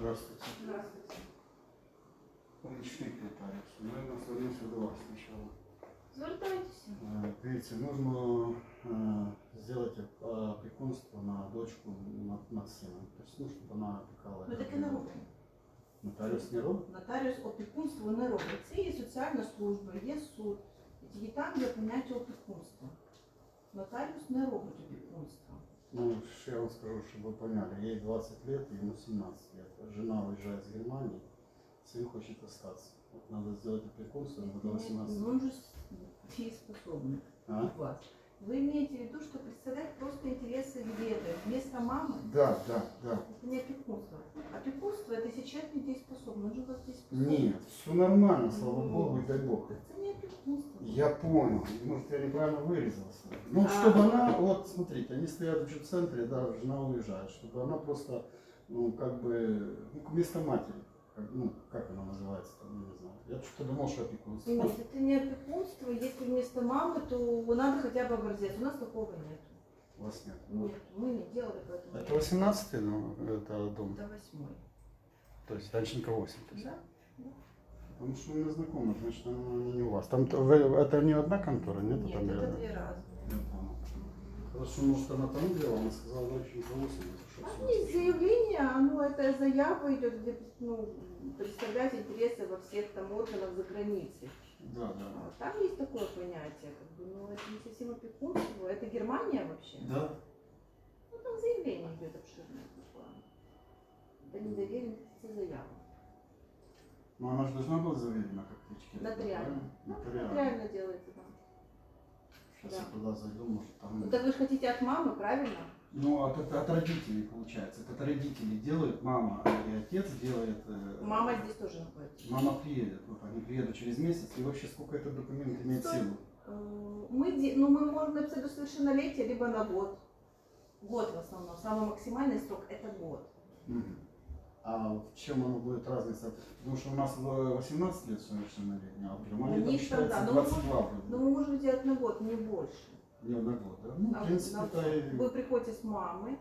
Здравствуйте. Здравствуйте. Помічник нотаріус. Ми звернемося до вас спочатку. Звертайтеся. Е, Дивіться, нужно е, зробити е, опікунство на дочку Ма- Максима. Тобто, ну, щоб вона опікала. Ми таке не робимо. Нотаріус не робить? Нотаріус опікунство не робить. Це є соціальна служба, є суд. І тільки там є поняття опікунства. Нотаріус не робить опікунство. Ну, ще я вам скажу, чтобы вы поняли, ей 20 лет, ему 17 лет. Жена уезжает с Германии, сын хочет остаться. Вот надо сделать опекунство, ему до 18 лет. Он же дееспособный А? у вас. Вы имеете в виду, что представлять просто интересы где-то вместо мамы? Да, да, да. Это не опекунство. Опекунство это если человек не дееспособный. Он же у вас дееспособный. Нет, все нормально, слава Ну. богу, и дай бог. Это. Я понял, может я неправильно вырезался. Ну, А. чтобы она, вот смотрите, они стоят в центре, да, жена уезжает, чтобы она просто, ну, как бы, ну, вместо матери, как, ну, как она называется, там, я не знаю. Я что-то думал, что опекунство. Нет, это не опекунство. Если вместо мамы, то надо хотя бы образец. У нас такого нет. У вас нет. Нет, мы не делали поэтому. Это 18 ну, это дом, До восьмой. то есть Данченко 8. То есть. Да? Потому что у меня знакомый, значит, она не у вас. Там вы- это не одна контора, нет? Нет, там это рядом? две разные. Я понял. Хорошо, может, она там делала, она сказала Данченко 8. если что, Там всё. есть заявление, ну это заява идет, где ну, представлять интересы во всех там органах за границей. Да, да. А Там есть такое понятие, как бы, ну это не совсем опекунство, это Германия вообще. Да? Ну там заявление идет обширное такое. Это не доверенность, это заява. Но она же должна была заверена как птички. Нотариально. Ну, Нотариально. реально делается там. Сейчас Да. я туда зайду, может там... Ну так вы же хотите от мамы, правильно? Ну, от, от, от родителей получается. Это от родителей делают, мама и отец делает. э, Мама здесь тоже находится. Мама приедет, вот они приедут через месяц, и вообще сколько этот документ имеет Стой. силу? Э, Мы, ну, мы можем написать до совершеннолетия, либо на год. Год в основном. Самый максимальный срок это год. Мгм. А чем оно будет разница? Потому что у нас в 18 лет совершеннолетний, а Германии У там считается ну, 22 вроде. Но мы можем сделать на год, не больше. Не на год, да? Ну, А в принципе, на- это и... Вы приходите с мамой,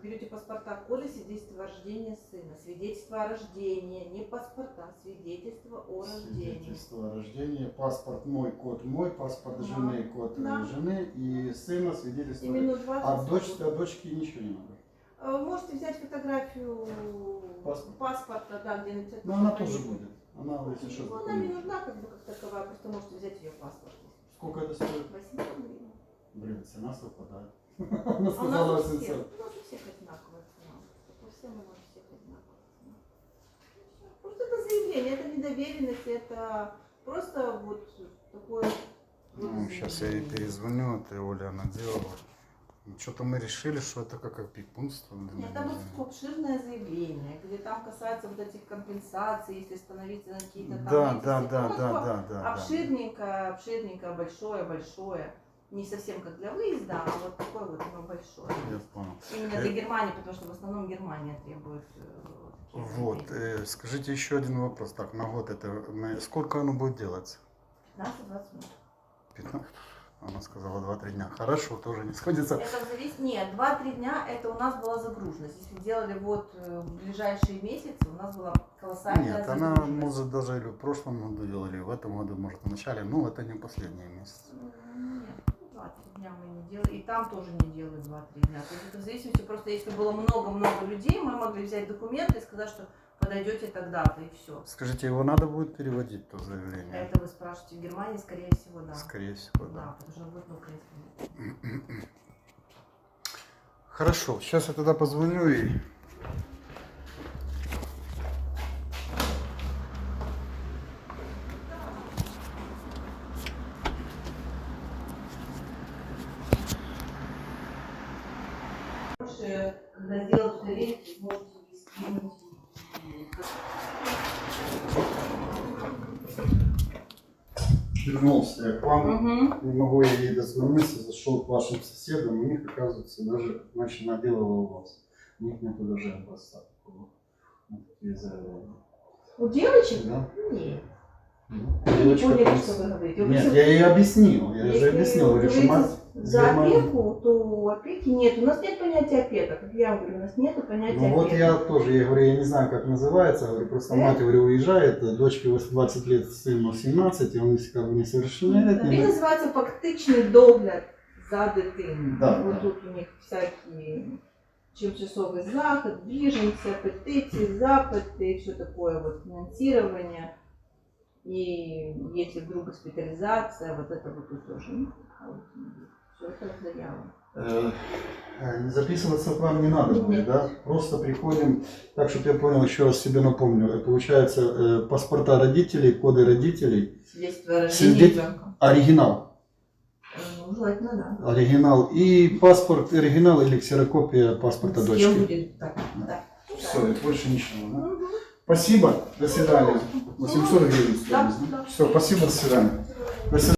берете паспорта кода, свидетельство о рождении сына. Свидетельство о рождении, не паспорта, свидетельство о рождении. Свидетельство о рождении, паспорт мой, код мой, паспорт Да. жены, код Да. жены и сына, свидетельство. Именно 20 А дочь, от дочки ничего не надо. Э, Можете взять фотографию Паспорт. паспорта, да, где написать. Но она тоже будет. Она, если что, Ну, она не нужна как бы как таковая, просто можете взять ее паспорт. Сколько это стоит? 800 гривен. Блин, цена совпадает. Она А сказала у всех, 800. у нас у всех одинаковая цена. У всех у нас у всех одинаковая цена. Просто это заявление, это не доверенность, это просто вот такое... Ну, сейчас я ей перезвоню, это Оля она делала. Что-то мы решили, что это как опекунство. Нет, там вот такое обширное заявление, где там касается вот этих компенсаций, если становиться на какие-то там... Да, эти да, да, Ну, да, да, да. Обширненькое, обширненькое, большое, большое. Не совсем как для выезда, а вот такое вот оно большое. Я понял. Именно для Германии, потому что в основном Германия требует э, Вот, э, скажите еще один вопрос. Так, на год это, на- сколько оно будет делаться? 15-20 минут. 15? Она сказала 2-3 дня. Хорошо, тоже не сходится. Это зависит... Нет, 2-3 дня это у нас была загруженность. Если делали вот э, в ближайшие месяцы, у нас была колоссальная Нет, она может даже или в прошлом году делала, или в этом году, может в начале, но это не последние месяцы. Нет, 2-3 дня мы не делали. И там тоже не делали 2-3 дня. То есть это в зависимости, просто если было много-много людей, мы могли взять документы и сказать, что подойдете тогда-то и все. Скажите, его надо будет переводить, то заявление? Это вы спрашиваете в Германии, скорее всего, да. Скорее всего, да. Да, потому что будет на украинском. Хорошо, сейчас я тогда позвоню и... Когда сделают тарелки, можете скинуть. Вернулся я к вам. Угу. Не могу я ей дозвониться, зашел к вашим соседам, у них, оказывается, даже значит, наделала у вас. У них нету даже образца такого. Вот такие заявления. У девочек? Да? Нет. Ну, Вы не девочка поняли, там- что вы говорите. Вы Нет, всё- я ей объяснил, я Если же объяснил, говорю, что говорите мать... За я мать- опеку, то опеки нет. У нас нет понятия опека. Как я вам говорю, у нас нет понятия Ну вот опека. я тоже, я говорю, я не знаю, как называется, говорю, просто Да? мать, говорю, уезжает, дочке 20 лет, сыну 17, и он как бы Він несовершеннолетний. називається фактичний догляд за дитиною. Да, Ось да. тут у них всякі тимчасовий захід, біженці, петиції, запити, все такое вот финансирование. И если вдруг госпитализация, вот это вот тоже. Все это заява. Э, э, Записываться к вам не надо будет, да? Просто приходим, так, чтобы я понял, еще раз себе напомню. Э, Получается, э, паспорта родителей, коды родителей, Свидетельство о рождении Свидетель- ребенка. оригинал, Ну, желательно, да. оригинал и паспорт, оригинал или ксерокопия паспорта С дочки. будет так, да. Все, больше ничего. да? Спасибо, до свидания. 800 гривен да. Все, спасибо, до свидания. До свидания.